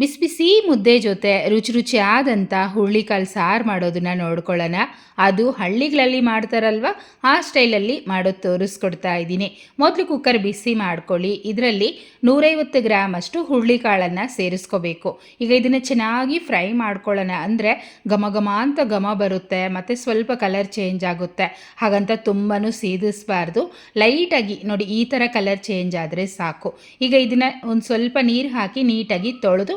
ಬಿಸಿ ಬಿಸಿ ಮುದ್ದೆ ಜೊತೆ ರುಚಿ ರುಚಿಯಾದಂಥ ಹುರುಳಿಕಾಳು ಸಾರು ಮಾಡೋದನ್ನ ನೋಡ್ಕೊಳ್ಳೋಣ. ಅದು ಹಳ್ಳಿಗಳಲ್ಲಿ ಮಾಡ್ತಾರಲ್ವ? ಆ ಸ್ಟೈಲಲ್ಲಿ ಮಾಡೋದು ತೋರಿಸ್ಕೊಡ್ತಾ ಇದ್ದೀನಿ. ಮೊದಲು ಕುಕ್ಕರ್ ಬಿಸಿ ಮಾಡ್ಕೊಳ್ಳಿ. ಇದರಲ್ಲಿ ನೂರೈವತ್ತು ಗ್ರಾಮ್ ಅಷ್ಟು ಹುರುಳಿಕಾಳನ್ನು ಸೇರಿಸ್ಕೋಬೇಕು. ಈಗ ಇದನ್ನು ಚೆನ್ನಾಗಿ ಫ್ರೈ ಮಾಡ್ಕೊಳ್ಳೋಣ. ಅಂದರೆ ಘಮ ಘಮ ಅಂತ ಘಮ ಬರುತ್ತೆ, ಮತ್ತು ಸ್ವಲ್ಪ ಕಲರ್ ಚೇಂಜ್ ಆಗುತ್ತೆ. ಹಾಗಂತ ತುಂಬಾ ಸೀದಿಸ್ಬಾರ್ದು. ಲೈಟಾಗಿ ನೋಡಿ ಈ ಥರ ಕಲರ್ ಚೇಂಜ್ ಆದರೆ ಸಾಕು. ಈಗ ಇದನ್ನು ಒಂದು ಸ್ವಲ್ಪ ನೀರು ಹಾಕಿ ನೀಟಾಗಿ ತೊಳೆದು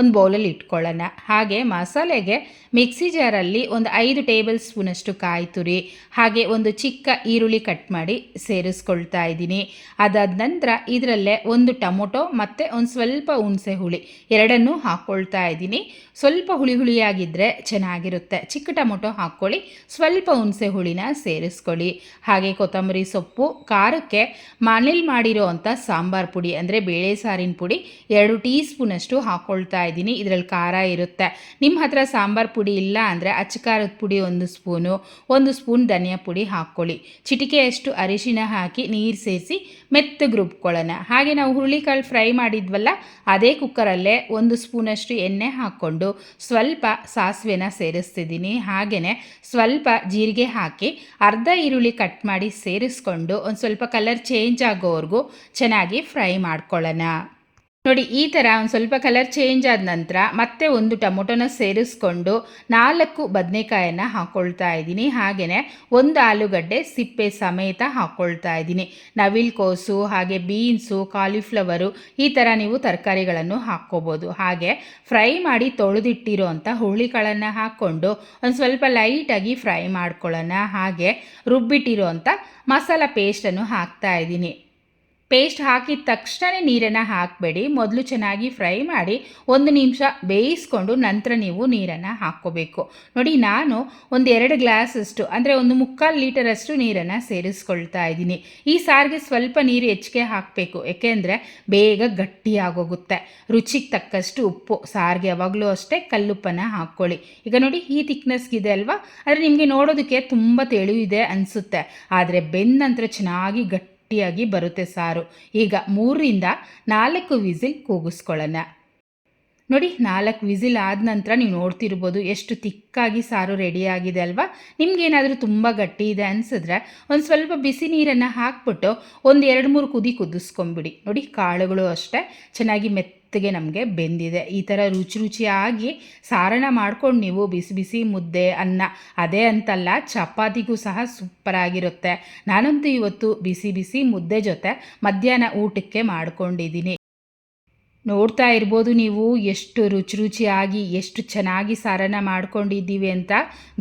ಒಂದು ಬೌಲಲ್ಲಿ ಇಟ್ಕೊಳ್ಳೋಣ. ಹಾಗೆ ಮಸಾಲೆಗೆ ಮಿಕ್ಸಿ ಜಾರಲ್ಲಿ ಒಂದು ಐದು ಟೇಬಲ್ ಸ್ಪೂನಷ್ಟು ಕಾಯಿ ತುರಿ, ಹಾಗೆ ಒಂದು ಚಿಕ್ಕ ಈರುಳ್ಳಿ ಕಟ್ ಮಾಡಿ ಸೇರಿಸ್ಕೊಳ್ತಾ ಇದ್ದೀನಿ. ಅದಾದ ನಂತರ ಇದರಲ್ಲೇ ಒಂದು ಟೊಮೊಟೊ ಮತ್ತು ಒಂದು ಸ್ವಲ್ಪ ಹುಣಸೆ ಹುಳಿ ಎರಡನ್ನೂ ಹಾಕ್ಕೊಳ್ತಾ ಇದ್ದೀನಿ. ಸ್ವಲ್ಪ ಹುಳಿ ಹುಳಿಯಾಗಿದ್ದರೆ ಚೆನ್ನಾಗಿರುತ್ತೆ. ಚಿಕ್ಕ ಟೊಮೊಟೊ ಹಾಕ್ಕೊಳ್ಳಿ, ಸ್ವಲ್ಪ ಹುಣಸೆ ಹುಳಿನ ಸೇರಿಸ್ಕೊಳ್ಳಿ. ಹಾಗೆ ಕೊತ್ತಂಬರಿ ಸೊಪ್ಪು, ಖಾರಕ್ಕೆ ಮನೇಲಿ ಮಾಡಿರೋ ಅಂಥ ಸಾಂಬಾರು ಪುಡಿ ಅಂದರೆ ಬೇಳೆ ಸಾರಿನ ಪುಡಿ ಎರಡು ಟೀ ಸ್ಪೂನಷ್ಟು ಹಾಕ್ಕೊಳ್ತಾ ಇದ್ದೀನಿ. ಇದರಲ್ಲಿ ಖಾರ ಇರುತ್ತೆ. ನಿಮ್ಮ ಹತ್ರ ಸಾಂಬಾರು ಪುಡಿ ಇಲ್ಲ ಅಂದರೆ ಅಚ್ಚಕಾರದ ಪುಡಿ ಒಂದು ಸ್ಪೂನು, ಒಂದು ಸ್ಪೂನ್ ಧನಿಯಾ ಪುಡಿ ಹಾಕ್ಕೊಳ್ಳಿ. ಚಿಟಿಕೆಯಷ್ಟು ಅರಿಶಿನ ಹಾಕಿ ನೀರು ಸೇರಿಸಿ ಮೆತ್ತಗೆ ರುಬ್ಕೊಳ್ಳೋಣ. ಹಾಗೆ ನಾವು ಹುರುಳಿಕಾಳು ಫ್ರೈ ಮಾಡಿದ್ವಲ್ಲ, ಅದೇ ಕುಕ್ಕರಲ್ಲೇ ಒಂದು ಸ್ಪೂನಷ್ಟು ಎಣ್ಣೆ ಹಾಕ್ಕೊಂಡು ಸ್ವಲ್ಪ ಸಾಸಿವೆನ ಸೇರಿಸ್ತಿದ್ದೀನಿ. ಹಾಗೆಯೇ ಸ್ವಲ್ಪ ಜೀರಿಗೆ ಹಾಕಿ ಅರ್ಧ ಈರುಳ್ಳಿ ಕಟ್ ಮಾಡಿ ಸೇರಿಸ್ಕೊಂಡು ಒಂದು ಸ್ವಲ್ಪ ಕಲರ್ ಚೇಂಜ್ ಆಗೋವರೆಗೂ ಚೆನ್ನಾಗಿ ಫ್ರೈ ಮಾಡ್ಕೊಳ್ಳೋಣ. ನೋಡಿ, ಈ ಥರ ಒಂದು ಸ್ವಲ್ಪ ಕಲರ್ ಚೇಂಜ್ ಆದ ನಂತರ ಮತ್ತೆ ಒಂದು ಟೊಮೊಟೊನ ಸೇರಿಸ್ಕೊಂಡು ನಾಲ್ಕು ಬದನೆಕಾಯನ್ನು ಹಾಕ್ಕೊಳ್ತಾ ಇದ್ದೀನಿ. ಹಾಗೆಯೇ ಒಂದು ಆಲೂಗಡ್ಡೆ ಸಿಪ್ಪೆ ಸಮೇತ ಹಾಕ್ಕೊಳ್ತಾ ಇದ್ದೀನಿ. ನವಿಲ್ ಕೋಸು, ಹಾಗೆ ಬೀನ್ಸು ಕಾಲಿಫ್ಲವರು ಈ ಥರ ನೀವು ತರಕಾರಿಗಳನ್ನು ಹಾಕ್ಕೋಬೋದು. ಹಾಗೆ ಫ್ರೈ ಮಾಡಿ ತೊಳೆದಿಟ್ಟಿರೋ ಅಂಥ ಹುರುಳಿಗಳನ್ನು ಹಾಕ್ಕೊಂಡು ಒಂದು ಸ್ವಲ್ಪ ಲೈಟಾಗಿ ಫ್ರೈ ಮಾಡ್ಕೊಳ್ಳೋಣ. ಹಾಗೆ ರುಬ್ಬಿಟ್ಟಿರೋ ಅಂಥ ಮಸಾಲ ಪೇಸ್ಟನ್ನು ಹಾಕ್ತಾ ಇದ್ದೀನಿ. ಪೇಸ್ಟ್ ಹಾಕಿದ ತಕ್ಷಣ ನೀರನ್ನು ಹಾಕಬೇಡಿ. ಮೊದಲು ಚೆನ್ನಾಗಿ ಫ್ರೈ ಮಾಡಿ ಒಂದು ನಿಮಿಷ ಬೇಯಿಸ್ಕೊಂಡು ನಂತರ ನೀವು ನೀರನ್ನು ಹಾಕ್ಕೋಬೇಕು. ನೋಡಿ, ನಾನು ಒಂದು ಎರಡು ಗ್ಲಾಸಷ್ಟು, ಅಂದರೆ ಒಂದು ಮುಕ್ಕಾಲು ಲೀಟರಷ್ಟು ನೀರನ್ನು ಸೇರಿಸ್ಕೊಳ್ತಾ ಇದ್ದೀನಿ. ಈ ಸಾರಿಗೆ ಸ್ವಲ್ಪ ನೀರು ಹೆಚ್ಚಿಗೆ ಹಾಕಬೇಕು. ಏಕೆಂದರೆ ಬೇಗ ಗಟ್ಟಿಯಾಗೋಗುತ್ತೆ. ರುಚಿಗೆ ತಕ್ಕಷ್ಟು ಉಪ್ಪು. ಸಾರಿಗೆ ಯಾವಾಗಲೂ ಅಷ್ಟೇ ಕಲ್ಲುಪ್ಪನ್ನು ಹಾಕ್ಕೊಳ್ಳಿ. ಈಗ ನೋಡಿ, ಈ ಥಿಕ್ನೆಸ್ಗಿದೆ ಅಲ್ವಾ? ಆದರೆ ನಿಮಗೆ ನೋಡೋದಕ್ಕೆ ತುಂಬ ತೆಳು ಇದೆ ಅನಿಸುತ್ತೆ. ಆದರೆ ಬೆಂದ ನಂತರ ಚೆನ್ನಾಗಿ ಗಟ್ಟಿ ಗಟ್ಟಿಯಾಗಿ ಬರುತ್ತೆ ಸಾರು. ಈಗ ಮೂರರಿಂದ ನಾಲ್ಕು ವಿಸಿಲ್ ಕೂಗಿಸ್ಕೊಳ್ಳೋಣ. ನೋಡಿ, ನಾಲ್ಕು ವಿಸಿಲ್ ಆದ ನಂತರ ನೀವು ನೋಡ್ತಿರ್ಬೋದು ಎಷ್ಟು ತಿಕ್ಕಾಗಿ ಸಾರು ರೆಡಿಯಾಗಿದೆ ಅಲ್ವಾ? ನಿಮ್ಗೇನಾದರೂ ತುಂಬ ಗಟ್ಟಿ ಇದೆ ಅನಿಸಿದ್ರೆ ಒಂದು ಸ್ವಲ್ಪ ಬಿಸಿ ನೀರನ್ನು ಹಾಕ್ಬಿಟ್ಟು ಒಂದು ಎರಡು ಮೂರು ಕುದಿ ಕುದಿಸ್ಕೊಂಬಿಡಿ. ನೋಡಿ, ಕಾಳುಗಳು ಅಷ್ಟೇ ಚೆನ್ನಾಗಿ ಮೆತ್ತ ಮೆತ್ತಗೆ ನಮಗೆ ಬೆಂದಿದೆ. ಈ ಥರ ರುಚಿ ರುಚಿಯಾಗಿ ಸಾರಣ ಮಾಡ್ಕೊಂಡು ನೀವು ಬಿಸಿ ಬಿಸಿ ಮುದ್ದೆ, ಅನ್ನ, ಅದೇ ಅಂತಲ್ಲ ಚಪಾತಿಗೂ ಸಹ ಸೂಪರಾಗಿರುತ್ತೆ ನಾನಂತೂ ಇವತ್ತು ಬಿಸಿ ಬಿಸಿ ಮುದ್ದೆ ಜೊತೆ ಮಧ್ಯಾಹ್ನ ಊಟಕ್ಕೆ ಮಾಡ್ಕೊಂಡಿದ್ದೀನಿ. ನೋಡ್ತಾ ಇರ್ಬೋದು ನೀವು ಎಷ್ಟು ರುಚಿ ರುಚಿಯಾಗಿ, ಎಷ್ಟು ಚೆನ್ನಾಗಿ ಸಾರನ್ನು ಮಾಡ್ಕೊಂಡಿದ್ದೀವಿ ಅಂತ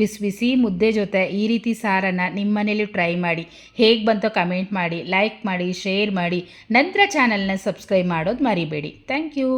ಬಿಸಿ ಬಿಸಿ ಮುದ್ದೆ ಜೊತೆ ಈ ರೀತಿ ಸಾರನ್ನು ನಿಮ್ಮ ಮನೇಲಿ ಟ್ರೈ ಮಾಡಿ. ಹೇಗೆ ಬಂತೋ ಕಮೆಂಟ್ ಮಾಡಿ, ಲೈಕ್ ಮಾಡಿ, ಶೇರ್ ಮಾಡಿ. ನಂತರ ಚಾನಲ್ನ ಸಬ್ಸ್ಕ್ರೈಬ್ ಮಾಡೋದು ಮರಿಬೇಡಿ. Thank you.